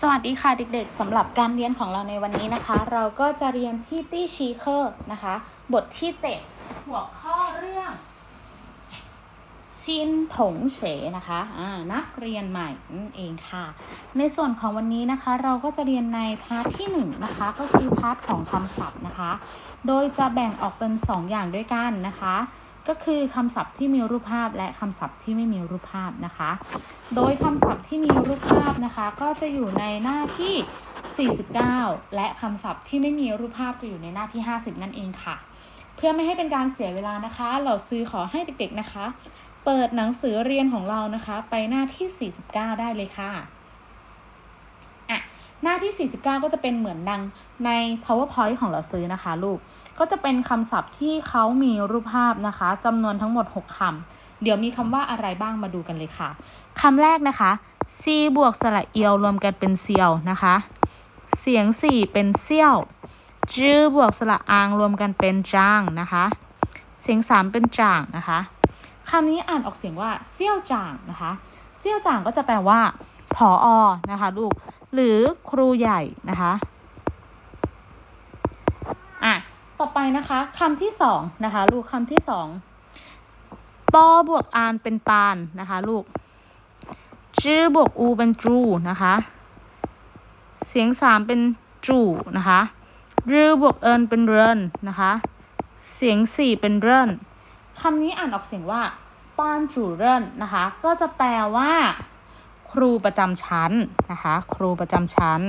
สวัสดีค่ะเด็กๆสำหรับการเรียนของเราในวันนี้นะคะ เราก็จะเรียนที่ตี้ชีเคอร์นะคะ บทที่ 7 หัวข้อเรื่อง ชินถงเฉนะคะอ่านักเรียนใหม่นั่นเองค่ะ ในส่วนของวันนี้นะคะ เราก็จะเรียนในพาร์ทที่1นะคะก็คือพาร์ทของคำศัพท์นะคะ โดยจะแบ่งออกเป็น 2 อย่างด้วยกันนะคะ ก็คือคำศัพท์ที่มีรูปภาพและคำศัพท์ที่ไม่มีรูปภาพนะคะ โดยคำศัพท์ที่มีรูปภาพนะคะ ก็จะอยู่ในหน้าที่ 49 และคำศัพท์ที่ไม่มีรูปภาพจะอยู่ในหน้าที่ 50 นั่นเองค่ะ เพื่อไม่ให้เป็นการเสียเวลานะคะ เราซื้อขอให้เด็กๆนะคะ เปิดหนังสือเรียนของเรานะคะ ไปหน้าที่ 49 ได้เลยค่ะ หน้าที่ 49 ก็จะเป็นเหมือนดังใน powerpoint ของเราซื้อนะคะลูก ก็จะเป็นคำศัพท์ที่เขามีรูปภาพนะคะจำนวนทั้งหมด 6คำเดี๋ยวมีคำว่าอะไรบ้างมาดูกันเลยค่ะคำแรกนะคะซีบวกสระเอียวรวมกันเป็นเซียวนะคะ เสียงสี่เป็นเซี่ยวจื้อบวกสระอางรวมกันเป็นจางนะคะ เสียงสามเป็นจ่างนะคะคำนี้อ่านออกเสียงว่าเซี่ยวจ่างนะคะ เซี่ยวจ่างก็จะแปลว่าผออนะคะ ลูก หรือครูใหญ่นะคะอะต่อไปนะคะคำที่สองนะคะ ลูกคำที่สองปอบวกอานเป็นปานนะคะ ลูกจื้อบวกอูเป็นจูนะคะ เสียงสามเป็นจูนะคะรือบวกเอินเป็นเรินนะคะ เสียงสี่เป็นเรินคำนี้อ่านออกเสียงว่าป้านจูเรินนะคะ ก็จะแปลว่า ครูประจำชั้นนะคะ ครูประจำชั้น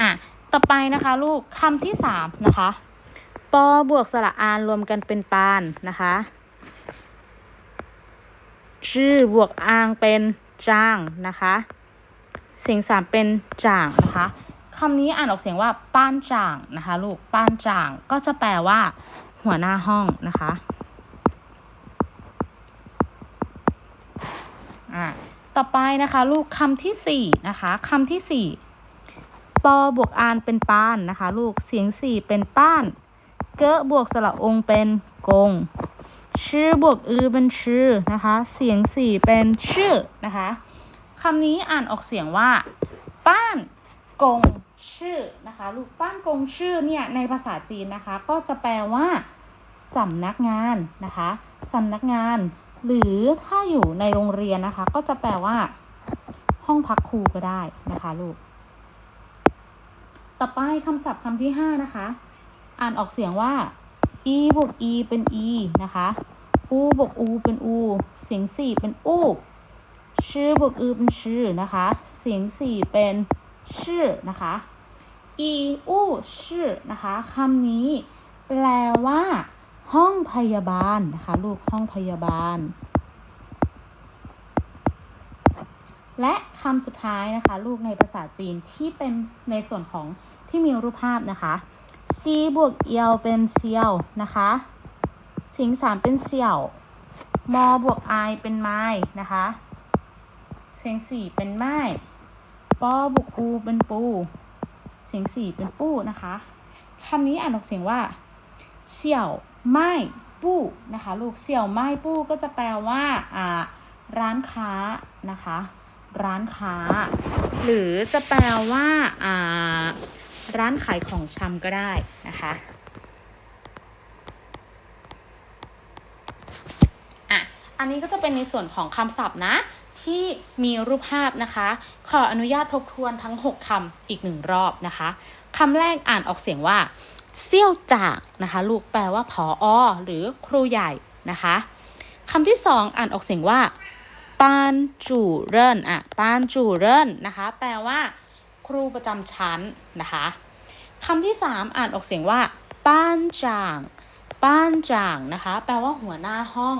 อะต่อไปนะคะลูกคำที่สามนะคะปอบวกสระอานรวมกันเป็นปานนะคะชื่อบวกอางเป็นจ้างนะคะเสียงสามเป็นจ่างนะคะคำนี้อ่านออกเสียงว่าป้านจ่างนะคะ ลูกป้านจ่างก็จะแปลว่า หัวหน้าห้องนะคะ อ่าต่อไปนะคะลูกคำที่สี่นะคะคำที่สี่ปอบวกอานเป็นปานนะคะ ลูกเสียงสี่เป็นป้าน เกะบวกสระองเป็นกงชื่อบวกอือเป็นชื่อนะคะ เสียงสี่เป็นชื่อนะคะคำนี้อ่านออกเสียงว่า ป้านกงชื่อนะคะ ลูกป้านกงชื่อเนี่ยในภาษาจีนนะคะ ก็จะแปลว่าสำนักงานนะคะสำนักงาน หรือถ้าอยู่ในโรงเรียนนะคะ ก็จะแปลว่า ห้องพักครูก็ได้นะคะลูก ต่อไปคำศัพท์คำที่ห้านะคะ อ่านออกเสียงว่า e บวก e เป็น e นะคะ u บวก u เป็น u เสียงสี่เป็นอูชื่อบวกอือเป็นชื่อนะคะ เสียงสี่เป็นชื่อนะคะ e อูชื่อนะคะคำนี้แปลว่า ห้องพยาบาลนะคะลูกห้องพยาบาล และคำสุดท้ายนะคะ ลูกในภาษาจีนที่เป็นในส่วนของที่มีรูปภาพนะคะซีบวกเอียวเป็นเซียวนะคะสียงสามเป็นเสี่ยวมอบวกไอเป็นไม้นะคะเสียงสี่เป็นไม้ปอบวกปูเป็นปู เสียงสี่เป็นปู้นะคะคำนี้อ่านออกเสียงว่าเสี่ยว ไม้ปู้นะคะลูกเสี่ยวไม้ปู้ก็จะแปลว่าอ่าร้านค้านะคะ ร้านค้า หรือจะแปลว่าอ่าร้านขายของชำก็ได้นะคะอะอันนี้ก็จะเป็นในส่วนของคำศัพท์นะที่มีรูปภาพนะคะ ขออนุญาตทบทวนทั้ง 6คำอีกหนึ่งรอบนะคะคำแรกอ่านออกเสียงว่า เซี่ยวจากนะคะลูกแปลว่าผออหรือครูใหญ่นะคะคำที่สองอ่านออกเสียงว่าปานจูเรินอะปานจูเรินนะคะแปลว่า ครูประจำชั้นนะคะคำที่สามอ่านออกเสียงว่าป้านจางป้านจางนะคะ แปลว่าหัวหน้าห้อง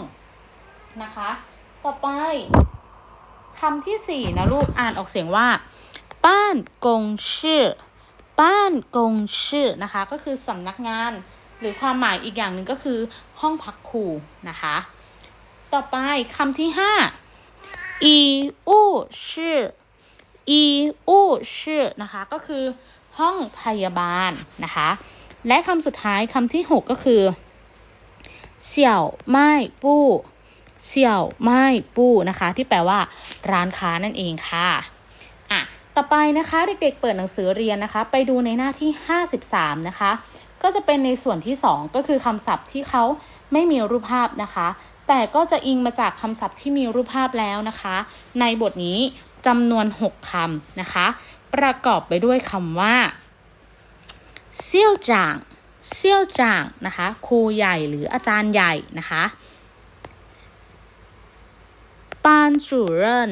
นะคะ ต่อไปคำที่สี่นะลูกอ่านออกเสียงว่าป้านกงชื่อ ป้านกงชื่อนะคะ ก็คือสำนักงาน หรือความหมายอีกอย่างหนึ่งก็คือ ห้องพักครูนะคะ ต่อไปคำที่ห้าอีอู่ชื่ออีอู่ชื่อนะคะ ก็คือห้องพยาบาลนะคะ และคำสุดท้ายคำที่6ก็คือเสี่ยวไม้ปู้เสี่ยวไม่ปู้นะคะ ที่แปลว่าร้านค้านั่นเองค่ะ ต่อไปนะคะเด็กๆเเปิดหนังสือเรียนนะคะ ไปดูในหน้าที่ 53 นะคะ ก็จะเป็นในส่วนที่ 2 ก็คือคำศัพท์ที่เขาไม่มีรูปภาพนะคะ แต่ก็จะอิงมาจากคำศัพท์ที่มีรูปภาพแล้วนะคะ ในบทนี้จำนวน 6คำนะคะ ประกอบไปด้วยคำว่าเซี่ยวจางเซี่ยวจางนะคะครูใหญ่หรืออาจารย์ใหญ่นะคะปานจูเรน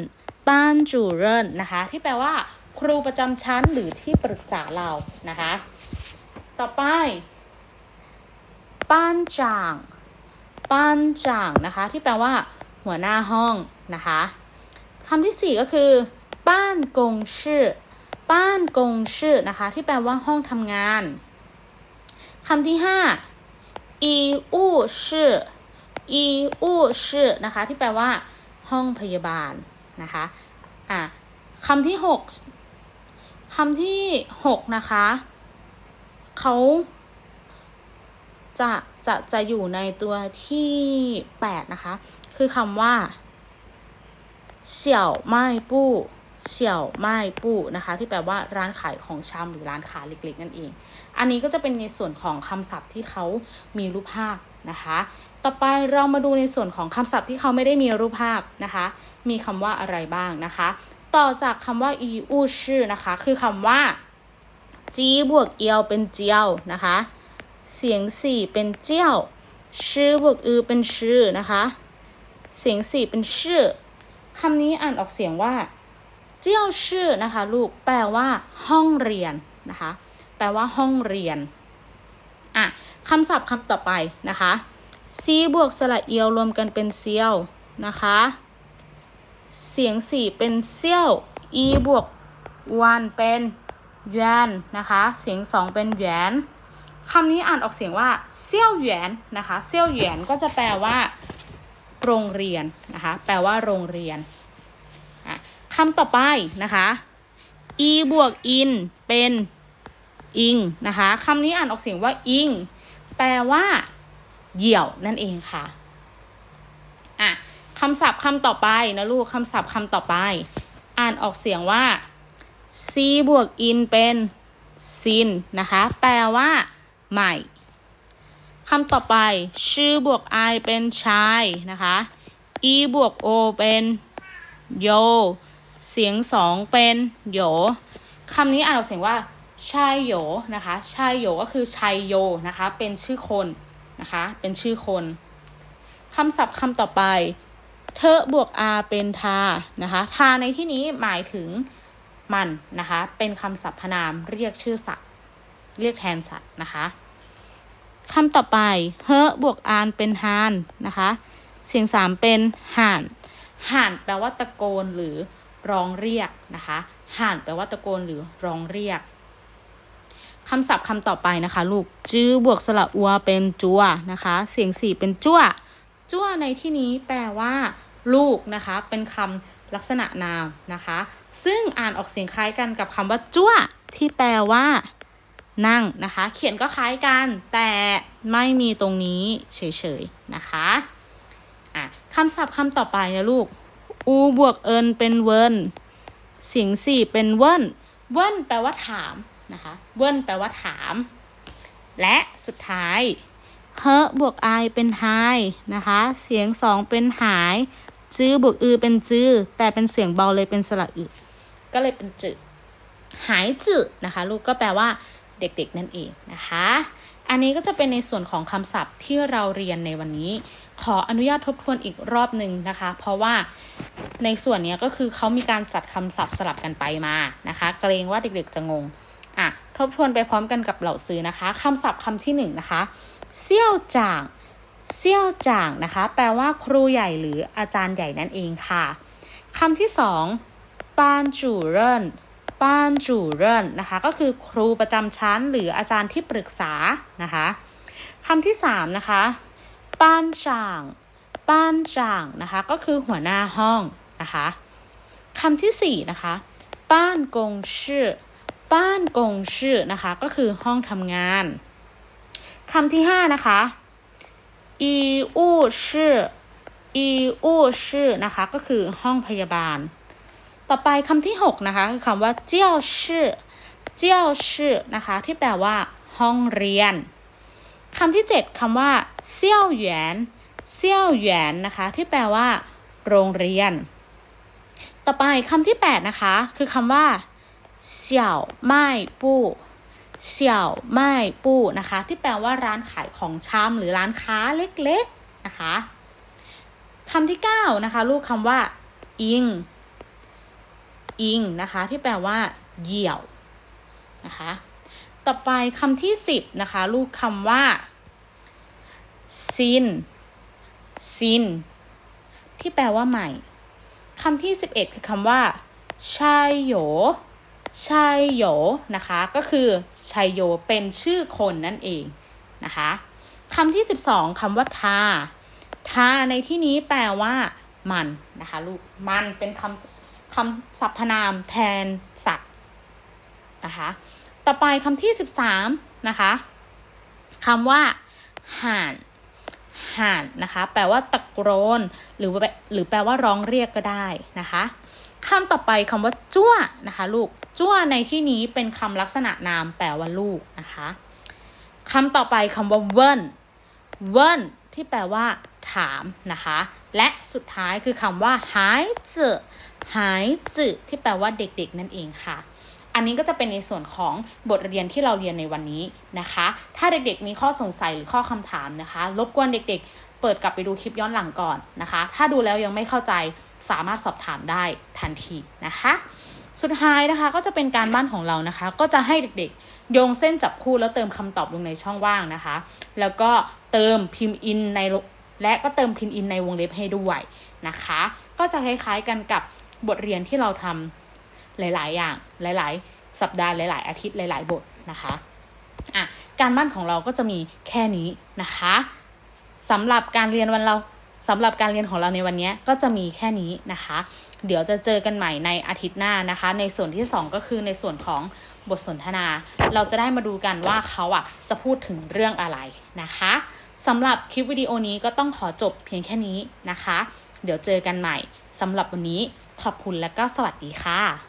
ปานจูเรนนะคะ ที่แปลว่า ครูประจำชั้นหรือที่ปรึกษาเรานะคะ ต่อไปป้านจางป้านจางนะคะ ที่แปลว่า หัวหน้าห้องนะคะคำที่สี่ก็คือบ้านกงชื่อบ้านกงชื่อนะคะ ที่แปลว่าห้องทำงานคำที่ห้าอีอู่ชื่ออีอู่ชื่อนะคะ ที่แปลว่า ห้องพยาบาล นะคะอะคำที่หกคำที่หกนะคะเขาจะจะจะอยู่ในตัวที่แปดนะคะ คือคำว่าเสี่ยวไม้ปู้เสี่ยวไม้ปู้นะคะ ที่แปลว่าร้านขายของชำหรือร้านค้าเล็กๆนั่นเอง อันนี้ก็จะเป็นในส่วนของคำศัพท์ที่เขามีรูปภาพ นะคะ ต่อไปเรามาดูในส่วนของคำศัพท์ที่เขาไม่ได้มีรูปภาพนะคะ มีคำว่าอะไรบ้างนะคะ ต่อจากคำว่าอีอูชื่อนะคะ คือคำว่าจีบวกเอียวเป็นเจียวนะคะ เสียงสี่เป็นเจียว ชื่อบวกอือเป็นชื่อนะคะ เสียงสี่เป็นชื่อคำนี้อ่านออกเสียงว่า เจียวชื่อนะคะ ลูกแปลว่า ห้องเรียนนะคะ แปลว่าห้องเรียน อะคำศัพท์คำต่อไปนะคะซีบวกสระเอียวรวมกันเป็นเซียวนะคะ เสียงสี่เป็นเซี่ยวอีบวกวันเป็นแยนนะคะ เสียงสองเป็นแหวนคำนี้อ่านออกเสียงว่าเซี่ยวแหวนนะคะเซี่ยวแหวนก็จะแปลว่า โรงเรียนนะคะ แปลว่าโรงเรียนคำต่อไปนะคะอีบวกอินเป็น อิงนะคะคำนี้อ่านออกเสียงว่าอิง แปลว่า เหี่ยวนั่นเองค่ะอะคำศัพท์คำต่อไปนะลูกคำศัพท์คำต่อไป อ่านออกเสียงว่า c บวก in เป็นซินนะคะ แปลว่า ใหม่คำต่อไป ชื่อบวก i เป็นชายนะคะ e บวก o เป็นโย เสียงสองเป็นโยคำนี้อ่านออกเสียงว่า ชายโยนะคะชายโยก็คือชัยโยนะคะ เป็นชื่อคนนะคะ เป็นชื่อคนคำศัพท์คำต่อไป เธอบวก r เป็นทานะคะ ทาในที่นี้หมายถึงมันนะคะ เป็นคำสรรพนามเรียกชื่อสัตว์ เรียกแทนสัตว์นะคะคำต่อไปเฮบวกอานเป็นฮานนะคะ เสียงสามเป็นห่าน ห่านแปลว่าตะโกนหรือร้องเรียกนะคะ ห่านแปลว่าตะโกนหรือร้องเรียก คำศัพท์คำต่อไปนะคะ ลูกจื้อบวกสระอัวเป็นจัวนะคะ เสียงสี่เป็นจั่วจั่วในที่นี้แปลว่า ลูกนะคะ เป็นคำลักษณะนามนะคะ ซึ่งอ่านออกเสียงคล้ายกันกับคำว่าจั่วที่แปลว่า นั่งนะคะ เขียนก็คล้ายกัน แต่ไม่มีตรงนี้เฉยๆนะคะอะคำศัพท์คำต่อไปนะลูกอูบวกเอินเป็นเวินเสียงสี่เป็นเวินเวินแปลว่าถาม นะคะเวินแปลว่าถาม และสุดท้ายเฮบวกไอเป็นไฮนะคะ เสียงสองเป็นหาย จื้อบวกอือเป็นจื้อ แต่เป็นเสียงเบาเลยเป็นสระอึก็เลยเป็นจื้อหายจื้อนะคะ ลูกก็แปลว่าเด็กๆนั่นเองนะคะ อันนี้ก็จะเป็นในส่วนของคำศัพท์ที่เราเรียนในวันนี้ ขออนุญาตทบทวนอีกรอบหนึ่งนะคะ เพราะว่าในส่วนนี้ก็คือเขามีการจัดคำศัพท์สลับกันไปมานะคะ เกรงว่าเด็กๆจะงง อะทบทวนไปพร้อมกันกับเหล่าซื้อนะคะคำศัพท์คำที่หนึ่งนะคะเซี่ยวจ่างเซี่ยวจ่างนะคะ แปลว่าครูใหญ่หรืออาจารย์ใหญ่นั่นเองค่ะคำที่สองปานจูเรินปานจูเรินนะคะ ก็คือครูประจำชั้นหรืออาจารย์ที่ปรึกษานะคะคำที่สามนะคะป้านจ่างป้านจ่างนะคะ ก็คือหัวหน้าห้องนะคะคำที่สี่นะคะป้านกงชื่อ ป้านกงชื่อนะคะ ก็คือห้องทำงานคำที่ห้านะคะอีอู่ชื่ออีอูชื่อนะคะ ก็คือห้องพยาบาล ต่อไปคำที่6นะคะ คือคำว่าเจียวชื่อเจียวชื่อนะคะ ที่แปลว่า ห้องเรียนคำที่7คำว่าเซี่ยวหยวนเซี่ยวหยวนนะคะ ที่แปลว่า โรงเรียน ต่อไปคำที่8นะคะ คือคำว่า เสี่ยวไม่ปู้เสี่ยวไม่ปู้นะคะ ที่แปลว่าร้านขายของชำหรือร้านค้าเล็กๆนะคะคำที่9นะคะลูกคำว่า อิง อิงนะคะ ที่แปลว่า เหยี่ยวนะคะ ต่อไปคำที่10นะคะ ลูกคำว่าซินซินที่แปลว่าใหม่คำที่11คือคำว่าชัยโย ชัยโยนะคะ ก็คือชัยโยเป็นชื่อคนนั่นเองนะคะคำที่ 12คำว่าทาทาในที่นี้แปลว่า มันนะคะลูก มันเป็นคำคำสรรพนามแทนสัตว์นะคะ ต่อไปคำที่ 13นะคะคำว่าห่านห่านนะคะ แปลว่าตะโกนหรือหรือแปลว่าร้องเรียกก็ได้นะคะคำต่อไปคำว่าจั่วนะคะ ลูก จั่วในที่นี้เป็นคำลักษณะนามแปลว่าลูกนะคะคำต่อไปคำว่าเวินเวินที่แปลว่า ถามนะคะ และสุดท้ายคือคำว่าหายจืหายจืที่แปลว่าเด็ก ๆ นั่นเองค่ะ อันนี้ก็จะเป็นในส่วนของบทเรียนที่เราเรียนในวันนี้นะคะ ถ้าเด็กๆมีข้อสงสัยหรือข้อคำถามนะคะ รบกวนเด็ก ๆ เปิดกลับไปดูคลิปย้อนหลังก่อนนะคะ ถ้าดูแล้วยังไม่เข้าใจสามารถสอบถามได้ทันทีนะคะ สุดท้ายนะคะก็จะเป็นการบ้านของเรานะคะ ก็จะให้เด็กๆ โยงเส้นจับคู่แล้วเติมคำตอบลงในช่องว่างนะคะ แล้วก็เติมพิมพ์อินในและก็เติมพิมพ์อินในวงเล็บให้ด้วยนะคะ ก็จะคล้ายๆกันกับบทเรียนที่เราทำหลายๆ อย่างหลายๆ สัปดาห์หลาย ๆ อาทิตย์หลาย ๆ บทนะคะอะการบ้านของเราก็จะมีแค่นี้นะคะสำหรับการเรียนวันเรา สำหรับการเรียนของเราในวันนี้ก็จะมีแค่นี้นะคะ เดี๋ยวจะเจอกันใหม่ในอาทิตย์หน้านะคะ ในส่วนที่ 2 ก็คือในส่วนของบทสนทนา เราจะได้มาดูกันว่าเขาอะจะพูดถึงเรื่องอะไรนะคะสำหรับคลิปวิดีโอนี้ก็ต้องขอจบเพียงแค่นี้นะคะ เดี๋ยวเจอกันใหม่สำหรับวันนี้ขอบคุณและก็สวัสดีค่ะ